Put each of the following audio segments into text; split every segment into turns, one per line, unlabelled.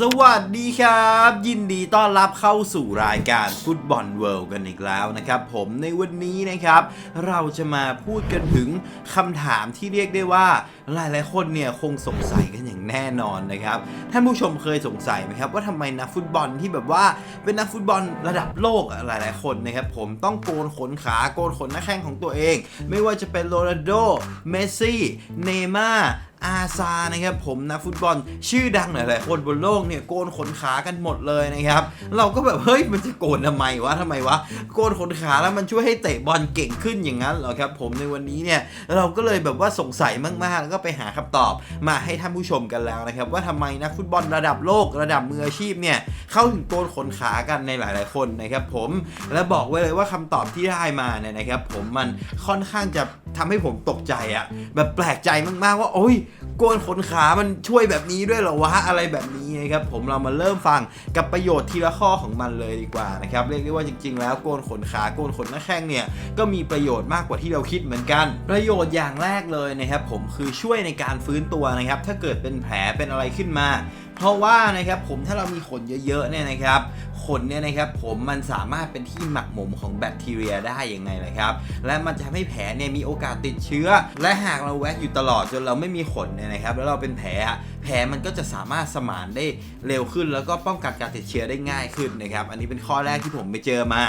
สวัสดีครับ ยินดีต้อนรับเข้าสู่รายการฟุตบอลเวิลด์กันอีกแล้วนะครับ ผมในวันนี้นะครับ เราจะมาพูดกันถึงคำถามที่เรียกได้ว่าหลายๆคนเนี่ยคงสงสัยกันอย่างแน่นอนนะครับ ท่านผู้ชมเคยสงสัยไหมครับ ว่าทำไมนักฟุตบอลที่แบบว่าเป็นนักฟุตบอลระดับโลกอะหลายๆคนนะครับ ผมต้องโกนขนขาโกนขนหน้าแข้งของตัวเอง ไม่ว่าจะเป็นโรนัลโดเมสซี่เนย์ม่า อาซานะครับผมนักฟุตบอลชื่อดังหลายๆคนบนโลกเนี่ยโกนขนขากันหมดเลยนะครับ เราก็แบบเฮ้ยมันจะโกนทำไมวะทำไมวะโกนขนขาแล้วมันช่วยให้เตะบอลเก่งขึ้นอย่างนั้นเหรอครับผมในวันนี้เนี่ยเราก็เลยแบบว่าสงสัยมากๆ แล้วก็ไปหาคำตอบมาให้ท่านผู้ชมกันแล้วนะครับ ว่าทำไมนักฟุตบอลระดับโลกระดับมืออาชีพเนี่ยเข้าถึงโกนขนขากันในหลาย ๆ คนนะครับผมและบอกไว้เลยว่าคำตอบที่ได้มาเนี่ยนะครับ ผมมันค่อนข้างจะทำให้ผมตกใจอะแบบแปลกใจมากๆว่าโอ้ย โกนขนขามันช่วยแบบนี้ด้วยเหรอวะอะไรแบบนี้ นะครับผมเรามาเริ่มฟังกับประโยชน์ทีละข้อของมันเลยดีกว่านะครับเรียกได้ว่าจริง ๆ แล้วโกนขนขาโกนขนหน้าแข้งเนี่ยก็มีประโยชน์มากกว่าที่เราคิดเหมือนกัน ประโยชน์อย่างแรกเลยนะครับผมคือช่วยในการฟื้นตัวนะครับถ้าเกิดเป็นแผลเป็นอะไรขึ้นมาเพราะว่านะครับผมถ้าเรามีขนเยอะๆเนี่ยนะครับขนเนี่ยนะครับผมมันสามารถเป็นที่หมักหมมของแบคทีเรียได้ยังไงล่ะครับ และมันจะทำให้แผลเนี่ยมีโอกาสติดเชื้อ และหากเราแวกอยู่ตลอดจนเราไม่มีขนเนี่ยนะครับ แล้วเราเป็นแผล แผลมันก็จะสามารถสมานได้เร็วขึ้น แล้วก็ป้องกันการติดเชื้อได้ง่ายขึ้นนะครับอันนี้เป็นข้อแรกที่ผมไปเจอมา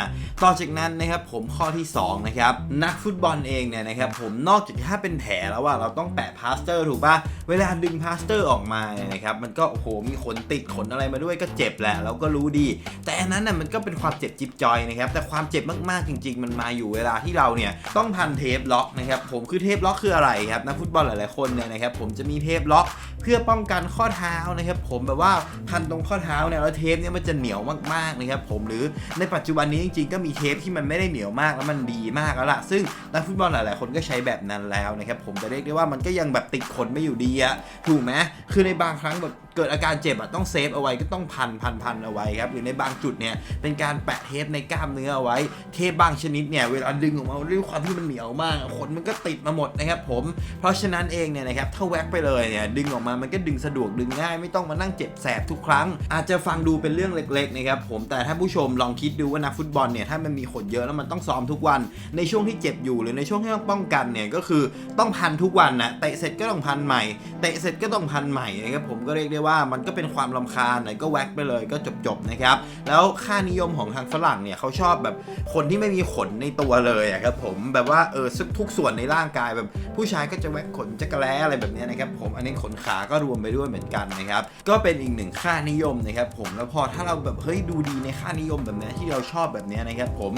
ต่อจากนั้นนะครับผมข้อที่สองนะครับนักฟุตบอลเองเนี่ยนะครับผมนอกจากถ้าเป็นแผลแล้วว่าเราต้องแปะพลาสเตอร์ถูกปะเวลาดึงพลาสเตอร์ออกมาเนี่ยนะครับมันก็โอ้โหมีขนติดขนอะไรมาด้วยก็เจ็บแหละเราก็รู้ดี แต่อันนั้นน่ะมันก็เป็นความเจ็บจิบจอยนะครับแต่ความเจ็บมากๆจริง ๆ มันมาอยู่เวลาที่เราเนี่ยต้องพันเทปล็อกนะครับผมคือเทปล็อกคืออะไรครับนักฟุตบอลหลายๆคนเนี่ยนะครับผมจะมีเทปล็อกเพื่อป้องกันข้อเท้านะครับผมแบบว่าพันตรงข้อเท้าเนี่ยแล้วเทปเนี่ยมันจะเหนียวมากๆนะครับผมหรือในปัจจุบันนี้จริงๆก็มีเทปที่มันไม่ได้เหนียวมากแล้วมันดีมากแล้วล่ะซึ่งนักฟุตบอลหลายๆคนก็ใช้แบบนั้นแล้วนะครับผมจะเรียกได้ว่ามันก็ยังแบบติดขนไม่อยู่ดีอะถูกไหมคือในบางครั้งแบบ เกิดอาการเจ็บอะต้องเซฟเอาไว้ก็ต้องพันพันพันเอาไว้ครับหรือในบางจุดเนี่ยเป็นการแปะเทปในกล้ามเนื้อเอาไว้ เทปบางชนิดเนี่ยเวลาดึงออกมาด้วยความที่มันเหนียวมากขนมันก็ติดมาหมดนะครับผม เพราะฉะนั้นเองเนี่ยนะครับถ้าแว็กไปเลยเนี่ยดึงออกมามันก็ดึงสะดวกดึงง่ายไม่ต้องมานั่งเจ็บแสบทุกครั้ง อาจจะฟังดูเป็นเรื่องเล็กๆนะครับผมแต่ถ้าผู้ชมลองคิดดูว่านักฟุตบอลเนี่ยถ้ามันมีขนเยอะแล้วมันต้องซ้อมทุกวัน ในช่วงที่เจ็บอยู่หรือในช่วงที่ต้องป้องกันเนี่ยก็คือต้องพันทุกวันนะเตะเสร็จก็ต้องพันใหม่เตะเสร็จก็ต้องพันใหม่นะครับผมก็เรียกได้ว่ามันก็เป็นความลำคาญไหนก็แว็กไปเลยก็จบๆนะครับ แล้วค่านิยมของทางฝรั่งเนี่ยเขาชอบแบบคนที่ไม่มีขนในตัวเลยอะครับผมแบบว่าเออทุกส่วนในร่างกายแบบผู้ชายก็จะแว็กขนจักรแล้อะไรแบบนี้นะครับผมอันนี้ขนขาก็รวมไปด้วยเหมือนกันนะครับก็เป็นอีกหนึ่งค่านิยมนะครับผมแล้วพอถ้าเราแบบเฮ้ยดูดีในค่านิยมแบบนี้ที่เราชอบแบบนี้นะครับผม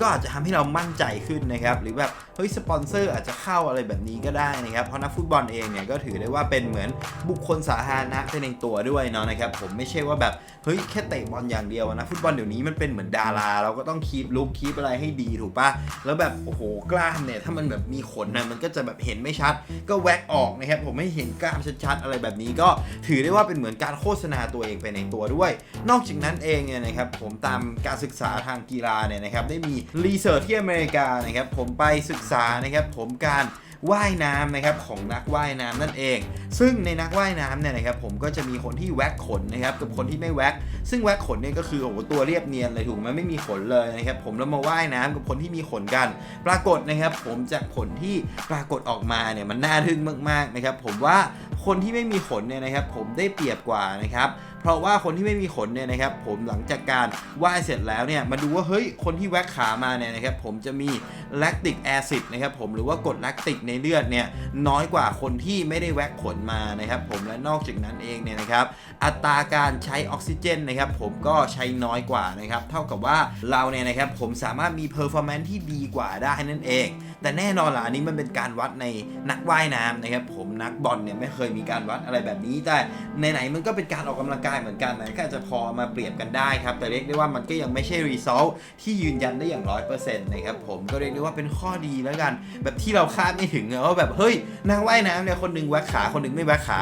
ก็อาจจะทำให้เรามั่นใจขึ้นนะครับหรือแบบเฮ้ยสปอนเซอร์อาจจะเข้าอะไรแบบนี้ก็ได้นะครับเพราะนักฟุตบอลเองเนี่ยก็ถือได้ว่าเป็นเหมือนบุคคลสาธารณะไปในตัวด้วยเนาะนะครับผมไม่ใช่ว่าแบบเฮ้ยแค่เตะบอลอย่างเดียวนะฟุตบอลเดี๋ยวนี้มันเป็นเหมือนดารา เราก็ต้องคีปลุกคีปอะไรให้ดีถูกปะแล้วแบบโอ้โหกล้ามเนี่ยถ้ามันแบบมีขนนะมันก็จะแบบเห็นไม่ชัด ก็แว็กออกนะครับผมไม่เห็นกล้ามชัดๆอะไรแบบนี้ก็ถือได้ว่าเป็นเหมือนการโฆษณาตัวเองไปในตัวด้วย นอกจากนั้นเองเนี่ยนะครับผมตามการศึกษาทางกีฬาเนี่ยนะครับได้มีรีเสิร์ชที่อเมริกานะครับผมไปศึกษานะครับผมการ ว่ายน้ำนะครับของนักว่ายน้ำนั่นเอง ซึ่งในนักว่ายน้ำเนี่ยนะครับผมก็จะมีคนที่แว็กขนนะครับกับคนที่ไม่แว็ก ซึ่งแว็กขนเนี่ยก็คือโอ้โหตัวเรียบเนียนเลยถูกไหมไม่มีขนเลยนะครับผมแล้วมาว่ายน้ำกับคนที่มีขนกัน ปรากฏนะครับผมจากผลที่ปรากฏออกมาเนี่ยมันน่าทึ่งมากๆนะครับผมว่าคนที่ไม่มีขนเนี่ยนะครับผมได้เปรียบกว่านะครับ เพราะว่าคนที่ไม่มีขนเนี่ยนะครับผมหลังจากการว่ายเสร็จแล้วเนี่ยมาดูว่าเฮ้ยคนที่แว็กขามาเนี่ยนะครับผมจะมีแลคติกแอซิดนะครับผมหรือว่ากรดแลคติกในเลือดเนี่ยน้อยกว่าคนที่ไม่ได้แว็กขนมานะครับผมและนอกจากนั้นเองเนี่ยนะครับอัตราการใช้ออกซิเจนนะครับผมก็ใช้น้อยกว่านะครับเท่ากับว่าเราเนี่ยนะครับผมสามารถมีเพอร์ฟอร์แมนซ์ที่ดีกว่าได้นั่นเอง แต่แน่นอนล่ะอันนี้มันเป็นการวัดในนักว่ายน้ำนะครับผมนักบอลเนี่ยไม่เคยมีการวัดอะไรแบบนี้แต่ไหนๆมันก็เป็นการออกกำลังกายได้เหมือนกันนะก็อาจจะพอมาเปรียบกันได้ครับ แต่เรียกได้ว่ามันก็ยังไม่ใช่รีซอลที่ยืนยันได้อย่างร้อยเปอร์เซ็นต์นะครับผมก็เรียกได้ว่าเป็นข้อดีแล้วกัน แบบที่เราคาดไม่ถึงว่าแบบเฮ้ยนักว่ายน้ำเนี่ยคนหนึ่งแวกขาคนหนึ่งไม่แวกขา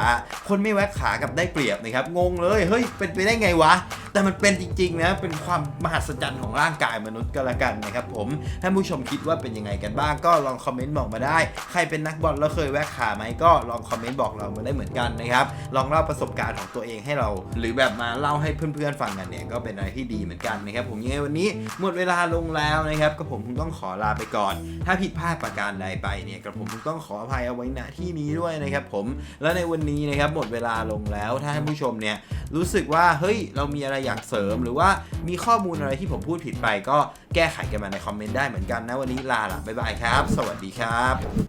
คนไม่แวกขากับได้เปรียบนะครับงงเลยเฮ้ยเป็นไปได้ไงวะ แต่มันเป็นจริงๆนะ เป็นความมหัศจรรย์ของร่างกายมนุษย์ก็แล้วกันนะครับผมถ้าผู้ชมคิดว่าเป็นยังไงกันบ้างก็ลองคอมเมนต์บอกมาได้ ใครเป็นนักบอลแล้วเคยแวกขาไหมก็ลองคอมเมนต์บอกเรามาได้เหมือนกันนะครับ ลองเล่าประสบการณ์ของตัวเองให้เรา หรือแบบมาเล่าให้เพื่อนๆฟังกันเนี่ยก็เป็นอะไรที่ดีเหมือนกันนะครับผมยังไงวันนี้หมดเวลาลงแล้วนะครับก็ผมคงต้องขอลาไปก่อน ถ้าผิดพลาดประการใดไปเนี่ยกระผมคงต้องขออภัยเอาไว้ณที่นี้ด้วยนะครับผมและในวันนี้นะครับหมดเวลาลงแล้วถ้าท่านผู้ชมเนี่ย รู้สึกว่าเฮ้ยเรามีอะไรอยากเสริม หรือว่ามีข้อมูลอะไรที่ผมพูดผิดไป ก็แก้ไขกันมาในคอมเมนต์ได้เหมือนกันนะวันนี้ลาละบ๊ายบายครับ สวัสดีครับ